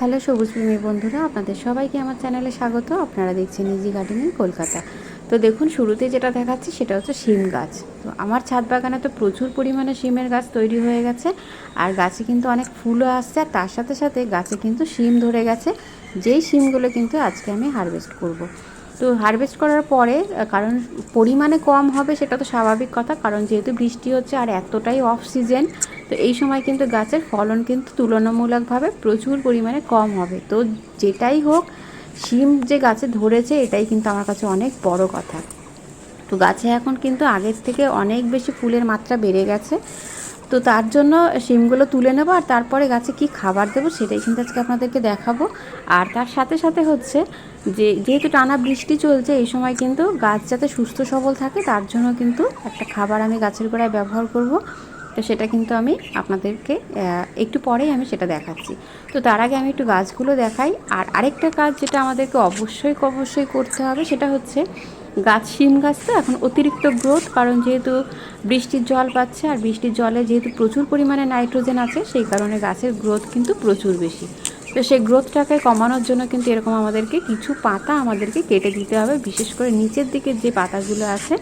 Hello সবুজ প্রেমী বন্ধুরা, আপনাদের সবাইকে আমার চ্যানেলে স্বাগত। আপনারা দেখছেন ইজি গার্ডেনিং কলকাতা। তো দেখুন, শুরুতে যেটা দেখাচ্ছি সেটা হচ্ছে শিম গাছ। তো আমার ছাদ বাগানে তো প্রচুর পরিমাণে শিমের গাছ তৈরি হয়ে গেছে, আর গাছে কিন্তু অনেক ফুলও আসছে, আর তার সাথে সাথে গাছে কিন্তু শিম ধরে গেছে। যেই শিমগুলো কিন্তু আজকে আমি হারভেস্ট করব। তো হারভেস্ট করার পরে কারণ পরিমাণে কম হবে সেটা তো স্বাভাবিক কথা, কারণ যেহেতু বৃষ্টি হচ্ছে আর এতটাই অফ সিজন তো এই সময় কিন্তু গাছের ফলন কিন্তু তুলনামূলকভাবে প্রচুর পরিমাণে কম হবে। তো যেটাই হোক, শিম যে গাছে ধরেছে, এটাই কিন্তু আমার কাছে অনেক বড় কথা। তো গাছে এখন কিন্তু আগের থেকে অনেক বেশি ফুলের মাত্রা বেড়ে গেছে। তো তার জন্য শিমগুলো তুলে নেব আর তারপরে গাছে কি খাবার দেবো সেটাই কিন্তু আজকে আপনাদেরকে দেখাবো। আর তার সাথে সাথে হচ্ছে যে, যেহেতু টানা বৃষ্টি চলছে, এই সময় কিন্তু গাছ যাতে সুস্থ সবল থাকে, তার জন্য কিন্তু একটা খাবার আমি গাছের গোড়ায় ব্যবহার করব। তো সেটা কিন্তু আমি আপনাদেরকে একটু পরেই আমি সেটা দেখাচ্ছি। তো তার আগে আমি একটু গাছগুলো দেখাই। আর আরেকটা কাজ যেটা আমাদেরকে অবশ্যই অবশ্যই করতে হবে সেটা হচ্ছে গাছ, শিম গাছ তো এখন অতিরিক্ত গ্রোথ কারণ যেহেতু বৃষ্টির জল পাচ্ছে আর বৃষ্টির জলে যেহেতু প্রচুর পরিমাণে নাইট্রোজেন আছে, সেই কারণে গাছের গ্রোথ কিন্তু প্রচুর বেশি। তো সেই গ্রোথটাকে কমানোর জন্য কিন্তু এরকম আমাদেরকে কিছু পাতা আমাদেরকে কেটে দিতে হবে। বিশেষ করে নিচের দিকে যে পাতাগুলো আছে,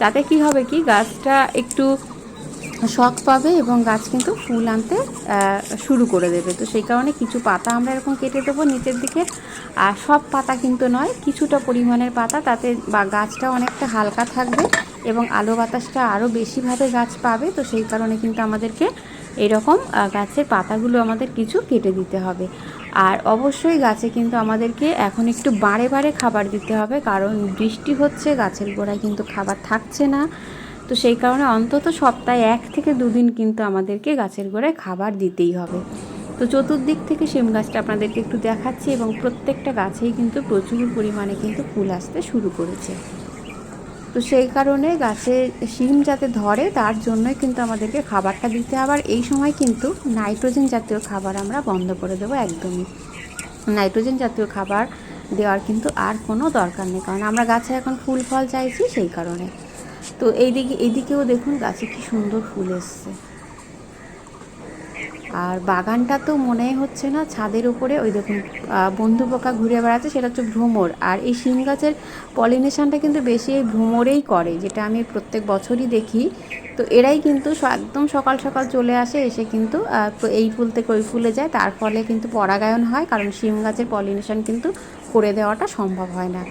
তাতে কি হবে কি, গাছটা একটু শখ পাবে এবং গাছ কিন্তু ফুল আনতে শুরু করে দেবে। তো সেই কারণে কিছু পাতা আমরা এরকম কেটে দেবো নিচের দিকে। আর সব পাতা কিন্তু নয়, কিছুটা পরিমাণের পাতা, তাতে বা গাছটা অনেকটা হালকা থাকবে এবং আলো বাতাসটা আরও বেশিভাবে গাছ পাবে। তো সেই কারণে কিন্তু আমাদেরকে এরকম গাছের পাতাগুলো আমাদের কিছু কেটে দিতে হবে। আর অবশ্যই গাছে কিন্তু আমাদেরকে এখন একটু বাড়ে বাড়ে খাবার দিতে হবে, কারণ বৃষ্টি হচ্ছে, গাছের গোড়ায় কিন্তু খাবার থাকছে না। তো সেই কারণে অন্তত সপ্তাহে এক থেকে দুদিন কিন্তু আমাদেরকে গাছের গোড়ায় খাবার দিতেই হবে। তো চতুর্দিক থেকে শিম গাছটা আপনাদেরকে একটু দেখাচ্ছি এবং প্রত্যেকটা গাছেই কিন্তু প্রচুর পরিমাণে কিন্তু ফুল আসতে শুরু করেছে। তো সেই কারণে গাছে শিম যাতে ধরে, তার জন্যই কিন্তু আমাদেরকে খাবারটা দিতে আবার এই সময় কিন্তু নাইট্রোজেন জাতীয় খাবার আমরা বন্ধ করে দেবো একদমই। নাইট্রোজেন জাতীয় খাবার দেওয়ার কিন্তু আর কোনো দরকার নেই, কারণ আমরা গাছে এখন ফুল ফল চাইছি সেই কারণে। তো এইদিকে, এইদিকেও দেখুন গাছে কি সুন্দর ফুল এসছে। আর বাগানটা তো মনে হচ্ছে না ছাদের উপরে, ওই দেখুন বন্ধু পোকা ঘুরে বেড়াচ্ছে, সেটা হচ্ছে ভ্রমর। আর এই শিম গাছের পলিনেশনটা কিন্তু বেশি এই ভ্রমরেই করে, যেটা আমি প্রত্যেক বছরই দেখি। তো এরাই কিন্তু একদম সকাল সকাল চলে আসে, এসে কিন্তু এই ফুল থেকে ওই ফুলে যায়। তার ফলে কিন্তু পরাগায়ন হয়, কারণ শিম গাছের পলিনেশন কিন্তু করে দেওয়াটা সম্ভব হয় না।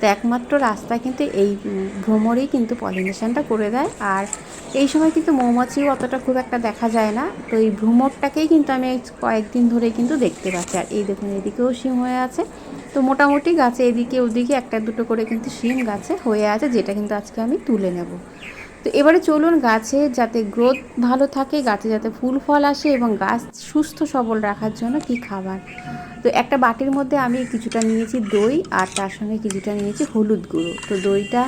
তো একমাত্র রাস্তা কিন্তু এই ভ্রমরেই কিন্তু পলিনেশনটা করে দেয়। আর এই সময় কিন্তু মৌমাছিও অতটা খুব একটা দেখা যায় না। তো এই ভ্রমরটাকেই কিন্তু আমি কয়েকদিন ধরে কিন্তু দেখতে পাচ্ছি। আর এই দেখুন, এদিকেও সিম হয়ে আছে। তো মোটামুটি গাছে এদিকে ওদিকে একটা দুটো করে কিন্তু সিম গাছে হয়ে আছে, যেটা কিন্তু আজকে আমি তুলে নেব। তো এবারে চলুন গাছে যাতে গ্রোথ ভালো থাকে, গাছে যাতে ফুল ফল আসে এবং গাছ সুস্থ, সবল রাখার জন্য কি খাবার? তো একটা বাটির মধ্যে আমি কিছুটা নিয়েছি দই আর তার সঙ্গে কিছুটা নিয়েছি হলুদ গুঁড়ো। তো দইটা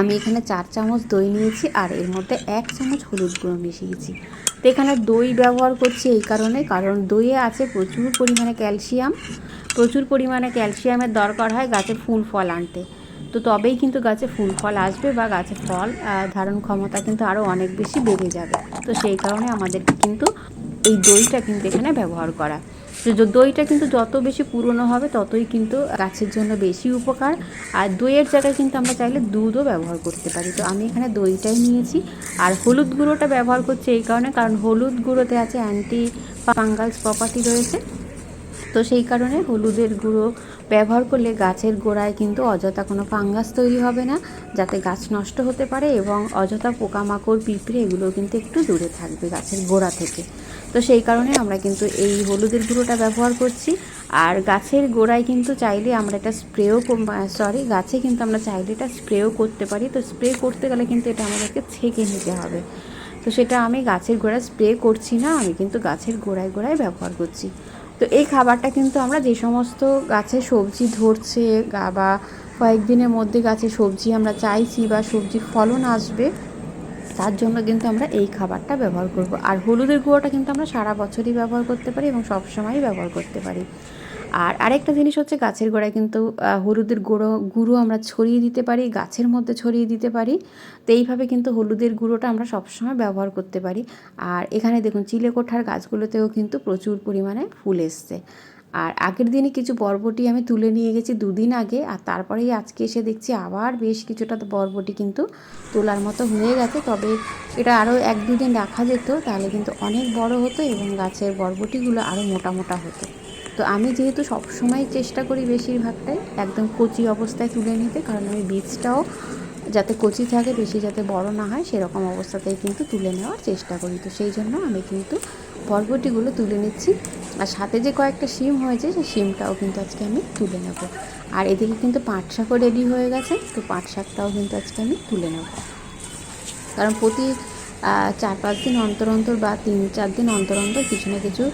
আমি এখানে চার চামচ দই নিয়েছি আর এর মধ্যে এক চামচ হলুদ গুঁড়ো মিশিয়েছি তো এখানে দই ব্যবহার করছি এই কারণে, কারণ দইয়ে আছে প্রচুর পরিমাণে ক্যালসিয়াম। প্রচুর পরিমাণে ক্যালসিয়ামের দরকার হয় গাছের ফুল ফল আনতে। তো তবেই কিন্তু গাছে ফুল ফল আসবে বা গাছের ফল ধারণ ক্ষমতা কিন্তু আরও অনেক বেশি বেড়ে যাবে। তো সেই কারণে আমাদেরকে কিন্তু এই দইটা কিন্তু এখানে ব্যবহার করা। দইটা কিন্তু যত বেশি পুরনো হবে, ততই কিন্তু গাছের জন্য বেশি উপকার। আর দইয়ের জায়গায় কিন্তু আমরা চাইলে দুধও ব্যবহার করতে পারি। তো আমি এখানে দইটাই নিয়েছি। আর হলুদ গুঁড়োটা ব্যবহার করছি এই কারণে, কারণ হলুদ গুঁড়োতে আছে অ্যান্টি ফাঙ্গালস প্রপার্টি রয়েছে। তো সেই কারণে হলুদের গুঁড়ো ব্যবহার করলে গাছের গোড়ায় কিন্তু অযথা কোনো ফাঙ্গাস তৈরি হবে না, যাতে গাছ নষ্ট হতে পারে এবং অযথা পোকামাকড়, পিঁপড়ে এগুলো কিন্তু একটু দূরে থাকবে গাছের গোড়া থেকে। তো সেই কারণে আমরা কিন্তু এই হলুদের গুঁড়োটা ব্যবহার করছি। আর গাছের গোড়ায় কিন্তু চাইলে আমরা এটা স্প্রেও সরি গাছে কিন্তু আমরা চাইলে এটা স্প্রেও করতে পারি। তো স্প্রে করতে গেলে কিন্তু এটা আমাদেরকে ছেঁকে নিতে হবে। তো সেটা আমি গাছের গোড়ায় স্প্রে করছি না, আমি কিন্তু গাছের গোড়ায় গোড়ায় ব্যবহার করছি। তো এই খাবারটা কিন্তু আমরা যে সমস্ত গাছে সবজি ধরছে বা কয়েকদিনের মধ্যে গাছে সবজি আমরা চাইছি বা সবজির ফলন আসবে, তার জন্য কিন্তু আমরা এই খাবারটা ব্যবহার করব। আর হলুদের গুঁড়োটা কিন্তু আমরা সারা বছরই ব্যবহার করতে পারি এবং সবসময়ই ব্যবহার করতে পারি। আর আরেকটা জিনিস হচ্ছে গাছের গোড়ায় কিন্তু হলুদের গুঁড়ো গুঁড়ো আমরা ছড়িয়ে দিতে পারি, গাছের মধ্যে ছড়িয়ে দিতে পারি। তো এইভাবে কিন্তু হলুদের গুঁড়োটা আমরা সবসময় ব্যবহার করতে পারি। আর এখানে দেখুন চিলেকোঠার গাছগুলোতেও কিন্তু প্রচুর পরিমাণে ফুল এসছে। আর আগের দিনে কিছু বরবটি আমি তুলে নিয়ে গেছি দুদিন আগে, আর তারপরেই আজকে এসে দেখছি আবার বেশ কিছুটা বরবটি কিন্তু তোলার মতো হয়ে গেছে। তবে এটা আরও এক দুদিন রাখা যেত, তাহলে কিন্তু অনেক বড় হতো এবং গাছের বরবটিগুলো আরও মোটা মোটা হতো। তো আমি যেহেতু সবসময় চেষ্টা করি বেশিরভাগটাই একদম কচি অবস্থায় তুলে নিতে, কারণ আমি বীজটাও যাতে কচি থাকে, বেশি যাতে বড় না হয়, সেরকম অবস্থাতেই কিন্তু তুলে নেওয়ার চেষ্টা করি। তো সেই জন্য আমি কিন্তু বরবটিগুলো তুলে নিচ্ছি। আর সাথে যে কয়েকটা শিম হয়েছে, সেই শিমটাও কিন্তু আজকে আমি তুলে নেব। আর এদিকে কিন্তু পাট শাকও রেডি হয়ে গেছে, তো পাট শাকটাও কিন্তু আজকে আমি তুলে নেব। কারণ প্রতি চার পাঁচ দিন অন্তর অন্তর বা তিন চার দিন অন্তর অন্তর কিছু না কিছু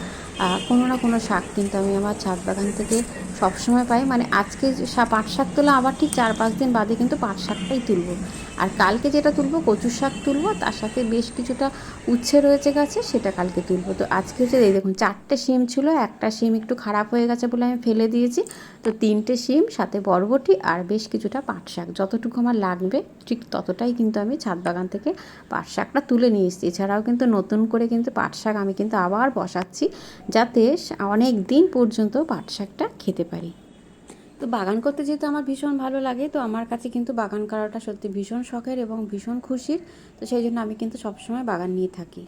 কোনো না কোনো শাক কিন্তু আমি আমার ছাদ বাগান থেকে সবসময় পাই। মানে আজকে পাট শাক তোলা আবার ঠিক চার পাঁচ দিন বাদে কিন্তু পাট শাকটাই তুলবো। আর কালকে যেটা তুলবো, কচুর শাক তুলবো, তার সাথে বেশ কিছুটা উচ্ছে রয়েছে গাছে, সেটা কালকে তুলবো। তো আজকে হচ্ছে এই দেখুন, চারটে শিম ছিল, একটা সিম একটু খারাপ হয়ে গেছে বলে আমি ফেলে দিয়েছি। তো তিনটে শিম, সাথে বরবটি আর বেশ কিছুটা পাট শাক। যতটুকু আমার লাগবে, ঠিক ততটাই কিন্তু আমি ছাদ বাগান থেকে পাট শাকটা তুলে নিয়ে এসেছি। এছাড়াও কিন্তু নতুন করে কিন্তু পাট শাক আমি কিন্তু আবার বসাচ্ছি, যাতে অনেক দিন পর্যন্ত পাট শাকটা খেতে পারি। তো বাগান করতে যেহেতু আমার ভীষণ ভালো লাগে, তো আমার কাছে কিন্তু বাগান করাটা সত্যি ভীষণ শখের এবং ভীষণ খুশির। তো সেই জন্য আমি কিন্তু সবসময় বাগান নিয়ে থাকি।